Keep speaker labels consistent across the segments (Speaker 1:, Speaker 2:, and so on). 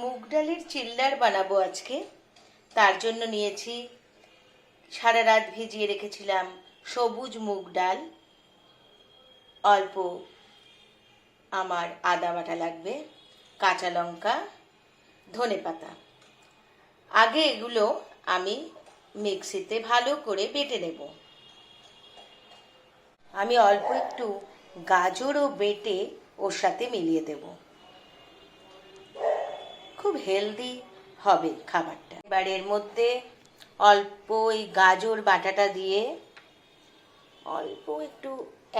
Speaker 1: মুগ ডালের চিল্লার বানাবো আজকে। তার জন্য নিয়েছি, সারা রাত ভিজিয়ে রেখেছিলাম সবুজ মুগ ডাল। অল্প আমার আদা বাটা লাগবে, কাঁচা লঙ্কা, ধনে পাতা। আগে এগুলো আমি মিক্সিতে ভালো করে বেটে নেব। আমি অল্প একটু গাজরও বেটে ওর সাথে মিলিয়ে দেব। খুব হেলদি হবে খাবারটা। এবার এর মধ্যে অল্প ওই গাজর বাটাটা দিয়ে অল্প একটু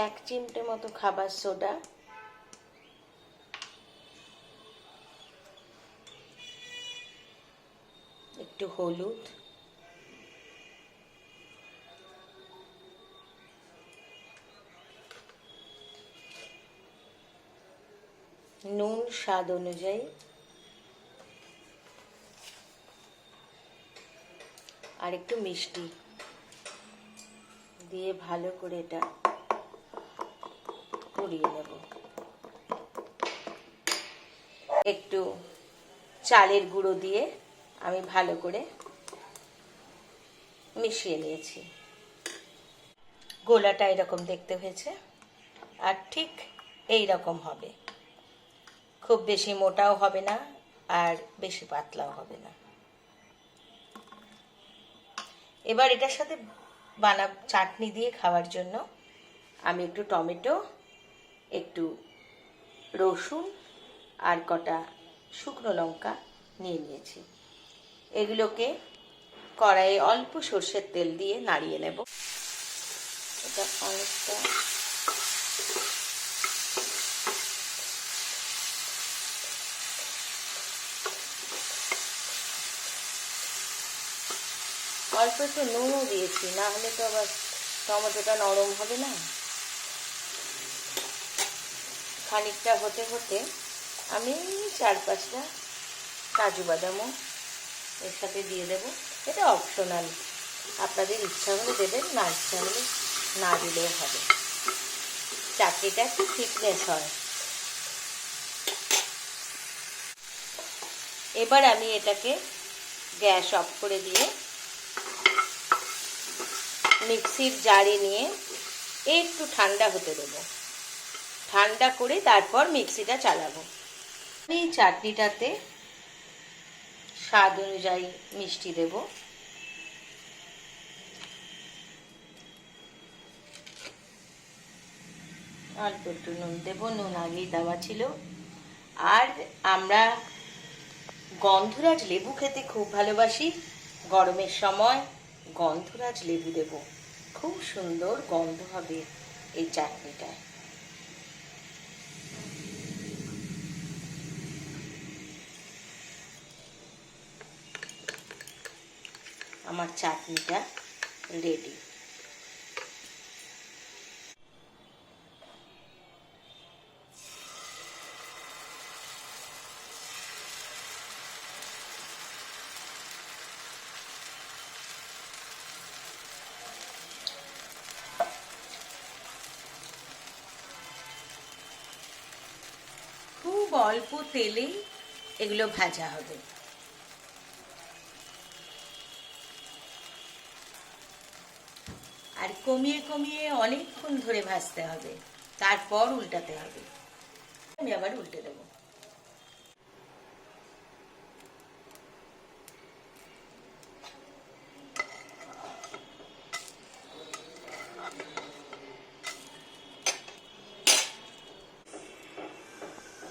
Speaker 1: এক চিমটে মতো খাবার সোডা। একটু হলুদ। নুন স্বাদ অনুযায়ী আর একটু মিষ্টি। দিয়ে ভালো করে এটা পুড়িয়ে নেব। একটু চালের গুঁড়ো দিয়ে আমি ভালো করে মিশিয়ে নিয়েছি। গোলাটা এরকম দেখতে হয়েছে। আর ঠিক এই রকম হবে। খুব বেশি মোটাও হবে না আর বেশি পাতলাও হবে না। এবার এটার সাথে বানা চাটনি দিয়ে খাওয়ার জন্য আমি একটু টমেটো, একটু রসুন আর কটা শুকনো লঙ্কা নিয়ে নিয়েছি। এগুলোকে কড়াইয়ে অল্প সর্ষের তেল দিয়ে নাড়িয়ে নেব। এটা অনেকটা অল্প একটু নুনও দিয়েছি, না হলে তো আবার টমেটোটা নরম হবে না। খানিকটা হতে হতে আমি চার পাঁচটা কাজু বাদামও এর সাথে দিয়ে দেব। এটা অপশনাল আপনাদের ইচ্ছা হলে দেবেন, না ইচ্ছা হলে না দিলেও হবে। চাটনিটা একটু থিকনেস হয়। এবার আমি এটাকে গ্যাস অফ করে দিয়ে মিক্সির জারে নিয়ে একটু ঠান্ডা হতে দেবো। ঠান্ডা করে তারপর মিক্সিটা চালাবো। এই চাটনিটাতে স্বাদ অনুযায়ী মিষ্টি দেব। অল্প একটু নুন দেবো, নুন আগেই দেওয়া ছিল। আর আমরা গন্ধরাজ লেবু খেতে খুব ভালোবাসি। গরমের সময় গন্ধরাজ লেবু দেব। খুব সুন্দর গন্ধ হবে এই চাটনিটায়। আমার চাটনিটা রেডি খুব অল্প তেলেই এগুলো ভাজা হবে। আর কমিয়ে কমিয়ে অনেকক্ষণ ধরে ভাজতে হবে, তারপর উল্টাতে হবে। আমি আবার উল্টে দেবো।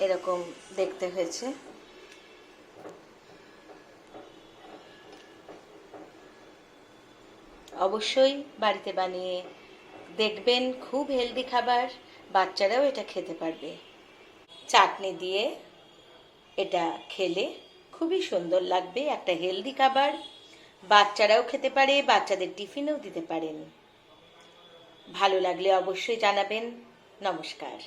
Speaker 1: এরকম দেখতে হয়েছে। অবশ্যই বাড়িতে বানিয়ে দেখবেন, খুব হেলদি খাবার, বাচ্চারাও এটা খেতে পারবে। চাটনি দিয়ে এটা খেলে খুবই সুন্দর লাগবে, একটা হেলদি খাবার। বাচ্চারাও খেতে পারে, বাচ্চাদের টিফিনেও দিতে পারেন। ভালো লাগলে অবশ্যই জানাবেন। নমস্কার।